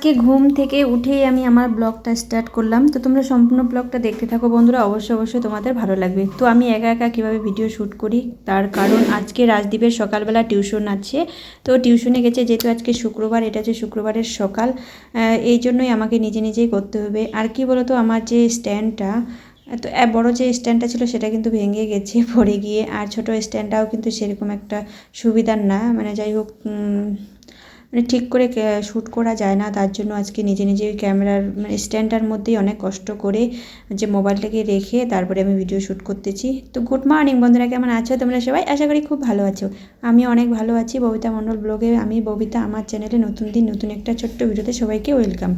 আজকে ঘুম থেকে উঠেই আমি আমার ব্লগটা স্টার্ট করলাম। তো তোমরা সম্পূর্ণ ব্লগটা দেখতে থাকো বন্ধুরা, অবশ্যই অবশ্যই তোমাদের ভালো লাগবে। তো আমি একা একা কীভাবে ভিডিও শ্যুট করি? তার কারণ আজকে রাজদীপের সকালবেলা টিউশন আছে। তো টিউশনে গেছে যেহেতু আজকে শুক্রবার, এটা হচ্ছে শুক্রবারের সকাল। এই জন্যই আমাকে নিজে নিজেই করতে হবে। আর কি বলতো, আমার যে স্ট্যান্ডটা তো বড় যে স্ট্যান্ডটা ছিল সেটা কিন্তু ভেঙে গেছে পড়ে গিয়ে। আর ছোট স্ট্যান্ডটাও কিন্তু সেরকম একটা সুবিধার না। মানে যাই হোক মানে ঠিক করে শ্যুট করা যায় না। তার জন্য আজকে নিজে নিজে ক্যামেরার মানে স্ট্যান্ডটার মধ্যেই অনেক কষ্ট করে যে মোবাইলটাকে রেখে তারপরে আমি ভিডিও শ্যুট করতেছি। তো গুড মর্নিং বন্ধুরা, কেমন আছো তোমরা সবাই? আশা করি খুব ভালো আছো। আমি অনেক ভালো আছি। ববিতা মণ্ডল ব্লগে আমি, ববিতা আমার চ্যানেলে নতুন দিন, নতুন একটা ছোট্ট ভিডিওতে সবাইকে ওয়েলকাম।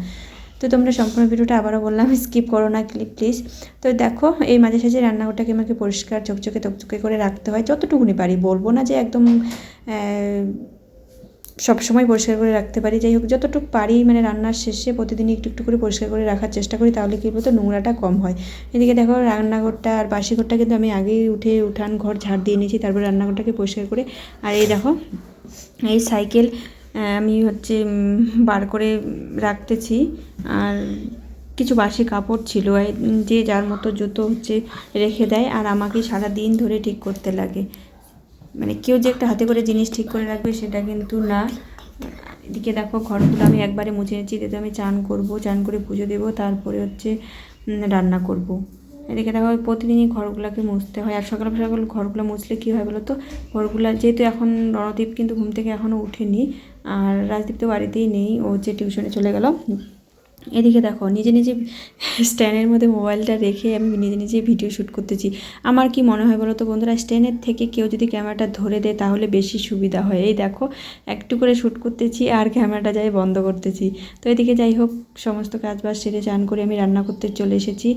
তো তোমরা সম্পূর্ণ ভিডিওটা আবারও বললাম, স্কিপ করো না প্লিজ। তো দেখো, এই মাঝে সাঝে রান্নাঘরটাকে আমাকে পরিষ্কার, চকচকে তকচকে করে রাখতে হয়। যতটুকুনি পারি। বলব না যে একদম সবসময় পরিষ্কার করে রাখতে পারি। যাই হোক, যতটুকু পারি মানে রান্নার শেষে প্রতিদিন একটু একটু করে পরিষ্কার করে রাখার চেষ্টা করি, তাহলে কী বলতো নোংরাটা কম হয়। এদিকে দেখো রান্নাঘরটা আর বাসি ঘরটা কিন্তু আমি আগেই উঠে উঠান ঘর ঝাড় দিয়ে নিয়েছি, তারপর রান্নাঘরটাকে পরিষ্কার করে। আর এই দেখো, এই সাইকেল আমি হচ্ছে বার করে রাখতেছি। আর কিছু বাসি কাপড় ছিল যে যার মতো জুতো হচ্ছে রেখে দেয়, আর আমাকে সারা দিন ধরে ঠিক করতে লাগে। মানে কেউ যে একটা হাতে করে জিনিস ঠিক করে রাখবে সেটা কিন্তু না। এদিকে দেখো ঘরগুলো আমি একবারে মুছে নিচ্ছি এতে আমি চান করব, চান করে পুজো দেবো, তারপরে হচ্ছে রান্না করব। এদিকে দেখো প্রতিদিনই ঘরগুলোকে মুছতে হয়, আর সকাল সকাল ঘরগুলো মুছলে কী হয় বলো তো ঘরগুলো যেহেতু এখন রণদীপ কিন্তু ঘুম থেকে এখনও উঠেনি আর রাজদীপ তো বাড়িতেই নেই, ও হচ্ছে টিউশনে চলে গেল। এদিকে দেখো, নিজে নিজে স্ট্যান্ডের মধ্যে মোবাইলটা রেখে আমি নিজে নিজে ভিডিও শ্যুট করতেছি। আমার কি মনে হয় বলো তো বন্ধুরা স্ট্যান্ডের থেকে কেউ যদি ক্যামেরাটা ধরে দেয় তাহলে বেশি সুবিধা হয়। এই দেখো, একটু করে শ্যুট করতেছি আর ক্যামেরাটা যাই বন্ধ করতেছি। তো এদিকে যাই হোক, সমস্ত কাজ বাজ সেরে চান করে আমি রান্না করতে চলে এসেছি।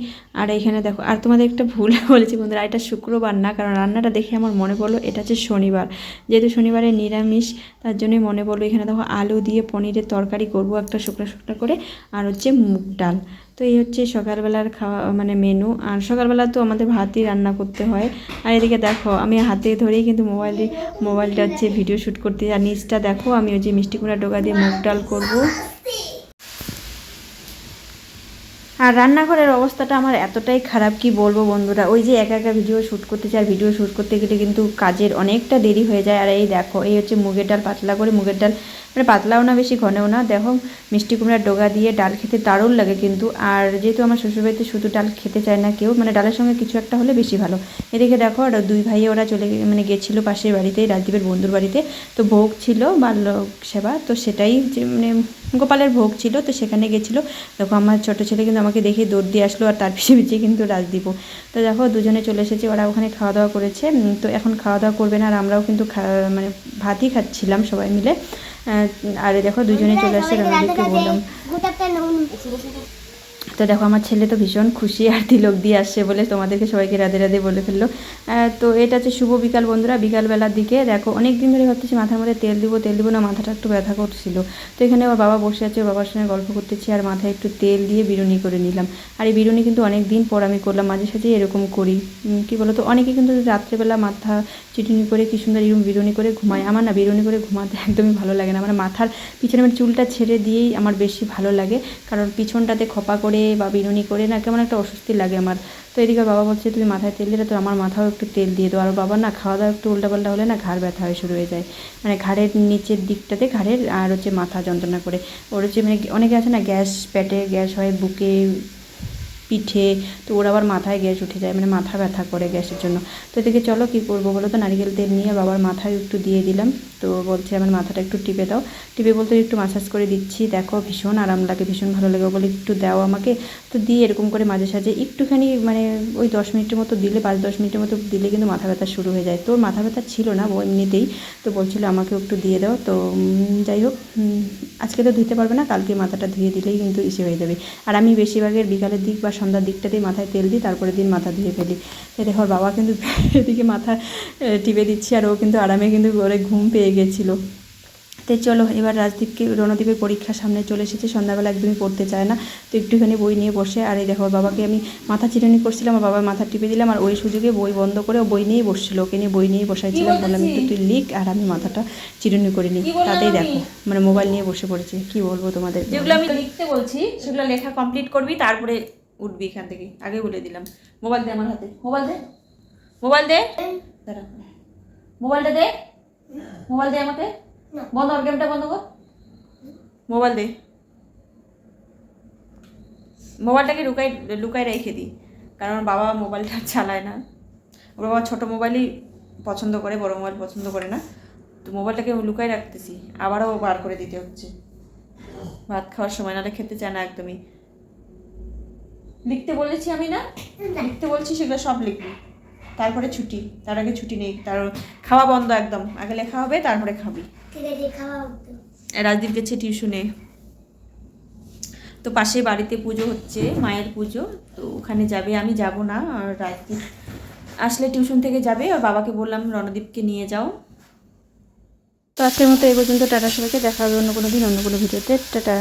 আর এখানে দেখো, আর তোমাদের একটা ভুল বলেছি বন্ধুরা, এটা শুক্রবার না, কারণ রান্নাটা দেখে আমার মনে পড়ল এটা হচ্ছে শনিবার। যেহেতু শনিবারে নিরামিষ, তার জন্যই মনে পড়ল এখানে দেখো আলু দিয়ে পনিরের তরকারি করব একটা শুকনো শুকনো করে, আর হচ্ছে মুগ ডাল। তো এই হচ্ছে সকালবেলার খাওয়া মানে মেনু আর সকালবেলা তো আমাদের ভাতই রান্না করতে হয়। আর এদিকে দেখো, আমি হাতে ধরেই কিন্তু মোবাইলে মোবাইলটা হচ্ছে ভিডিও শ্যুট করতে আর নিচটা দেখো, আমি ওই যে মিষ্টি কুমড়া ডোকা দিয়ে মুগ ডাল করব। আর রান্নাঘরের অবস্থাটা আমার এতটাই খারাপ, কি বলব বন্ধুরা? ওই যে একা একা ভিডিও শ্যুট করতে চাই ভিডিও শ্যুট করতে গেলে কিন্তু কাজের অনেকটা দেরি হয়ে যায়। আর এই দেখো, এই হচ্ছে মুগের ডাল, পাতলা করে মুগের ডাল। মানে পাতলাও না, বেশি ঘনেও না। দেখো, মিষ্টি কুমড়ার ডোগা দিয়ে ডাল খেতে দারুণ লাগে কিন্তু। আর যেহেতু আমার শ্বশুরবাড়িতে শুধু ডাল খেতে চায় না কেউ মানে ডালের সঙ্গে কিছু একটা হলে বেশি ভালো। এদিকে দেখো, আর দুই ভাই ওরা চলে মানে গেছিল পাশের বাড়িতে, রাজদীপের বন্ধুর বাড়িতে। তো ভোগ ছিল বাল্য সেবা, তো সেটাই মানে গোপালের ভোগ ছিল, তো সেখানে গেছিল। দেখো, আমার ছোটো ছেলে কিন্তু আমাকে দেখে দৌড় দিয়ে আসলো আর তার পিছিয়ে পিছিয়ে কিন্তু রাজদীপও তো দেখো দুজনে চলে এসেছে ওরা ওখানে খাওয়া দাওয়া করেছে তো এখন খাওয়া দাওয়া করবে না আর আমরাও কিন্তু মানে ভাতই খাচ্ছিলাম সবাই মিলে। আর দেখো দুজনে চলে আসছে রণদীপকে বললাম। তো দেখো, আমার ছেলে তো ভীষণ খুশি আর তিলক দিয়ে আসছে বলে তোমাদেরকে সবাইকে রাধে রাধে বলে ফেলল। তো এটা হচ্ছে শুভ বিকাল বন্ধুরা। বিকালবেলার দিকে দেখো অনেক দিন ধরে ভাবতেছি মাথার মধ্যে তেল দিব তেল দিব না, মাথাটা একটু ব্যথা করছিল। তো এখানে আমার বাবা বসে আছে বাবার সঙ্গে গল্প করতেছি আর মাথায় একটু তেল দিয়ে বিরুনি করে নিলাম। আর এই বিরুনি কিন্তু অনেক দিন পর আমি করলাম, মাঝে সাঝে এরকম করি। কি বলতো, অনেকে কিন্তু রাত্রেবেলা মাথা চিটুনি করে কি সুন্দর এরকম বিরুনি করে ঘুমায়। আমার না বিরুনি করে ঘুমাতে একদমই ভালো লাগে না। আমার মাথার পিছনে আমার চুলটা ছেড়ে দিয়েই আমার বেশি ভালো লাগে। কারণ পিছনটাতে খপা করে বা বিনুনি করে না, কেমন একটা অস্বস্তি লাগে আমার। তো এদিকে বাবা বলছে, তুমি মাথায় তেল দিলে তো আমার মাথাও একটু তেল দিয়ে দাও। আর বাবা, না খাওয়া দাওয়া একটু উল্টাপাল্টা হলে না ঘাড় ব্যথা হয়ে শুরু হয়ে যায়। মানে ঘাড়ের নিচের দিকটাতে ঘাড়ের আর হচ্ছে মাথা যন্ত্রণা করে। ওর হচ্ছে মানে অনেকে আছে না, গ্যাস পেটে গ্যাস হয়, বুকে পিঠে, তো ওর আবার মাথায় গ্যাস উঠে যায় মানে মাথা ব্যথা করে গ্যাসের জন্য। তো এদিকে চলো কী করব বলো তো? নারিকেল তেল নিয়ে বাবার মাথায় একটু দিয়ে দিলাম। তো বলছে আমার মাথাটা একটু টিপে দাও। টিপে বলতে একটু মাসাজ করে দিচ্ছি। দেখো ভীষণ আরাম লাগে, ভীষণ ভালো লাগে। বলে একটু দাও আমাকে। তো দিয়ে এরকম করে মাঝে সাঝে একটুখানি মানে ওই দশ মিনিটের মতো দিলে, পাঁচ দশ মিনিটের মতো দিলে কিন্তু মাথা ব্যথা শুরু হয়ে যায়। তোর মাথা ব্যথা ছিল না, ও এমনিতেই। তো বলছিল আমাকে একটু দিয়ে দাও। তো যাই হোক আজকে তো ধুতে পারবে না, কালকে মাথাটা ধুয়ে দিলেই কিন্তু ইসে হয়ে যাবে। আর আমি বেশিরভাগের বিকালের দিক বা সন্ধ্যার দিকটাতেই মাথায় তেল দিই তারপরে দিন মাথা ধুয়ে ফেলি। দেখো ওর বাবা কিন্তু এদিকে মাথা টিপে দিচ্ছি আর ও কিন্তু আরামে কিন্তু করে ঘুম পেয়ে গেছিল। তো চলো এবার রাজদীপকে রণদীপের পরীক্ষা সামনে চলে এসেছে সন্ধ্যাবেলা একদমই পড়তে চায় না। তো একটুখানি বই নিয়ে বসে আর এই দেখো বাবাকে আমি মাথা চিরুনি করছিলাম আর বাবার মাথা টিপে দিলাম আর ওই সুযোগে বই বন্ধ করে ও বই নিয়েই বসছিল। ওকে নিয়ে বই নিয়ে বসাইছিলাম বললাম একটু তুই লিখ আর আমি মাথাটা চিরুনি করে নিই। তাতেই দেখো মানে মোবাইল নিয়ে বসে পড়েছে কি বলব তোমাদের? যেগুলো আমি লিখতে বলছি সেগুলো লেখা কমপ্লিট করবি তারপরে উঠবি এখান থেকে। আগে বলে দিলাম। মোবাইল দে আমার হাতে। মোবাইল দে। মোবাইল দে। দাঁড়া। মোবাইলটা দে। মোবাইল দে আমাকে। বন্ধ কর গেমটা বন্ধ কর। মোবাইল দে। মোবাইলটাকে লুকাই লুকাই রেখে দিই কারণ বাবা মোবাইলটা চালায় না। ওর বাবা ছোটো মোবাইলই পছন্দ করে বড় মোবাইল পছন্দ করে না। তো মোবাইলটাকে লুকাই রাখতেছি। আবারও বার করে দিতে হচ্ছে। ভাত খাওয়ার সময় নাহলে খেতে চায় না একদমই। লিখতে বলেছি আমি না? লিখতে বলছি সেগুলো সব লিখবি। তারপরে ছুটি। তার আগে ছুটি নেই। তার খাওয়া বন্ধ একদম। আগে লেখা হবে তারপরে খাবি। রাজদীপ গেছে টিউশনে। তো পাশে বাড়িতে পুজো হচ্ছে মায়ের পুজো। তো ওখানে যাবে। আমি যাব না। আর রাজদীপ আসলে টিউশন থেকে যাবে। আর বাবাকে বললাম রণদীপকে নিয়ে যাও। তো আজকের মতো এই পর্যন্ত। টাটা সবাইকে। দেখা হবে অন্য কোনো দিন অন্য কোনো ভিডিওতে। টাটা।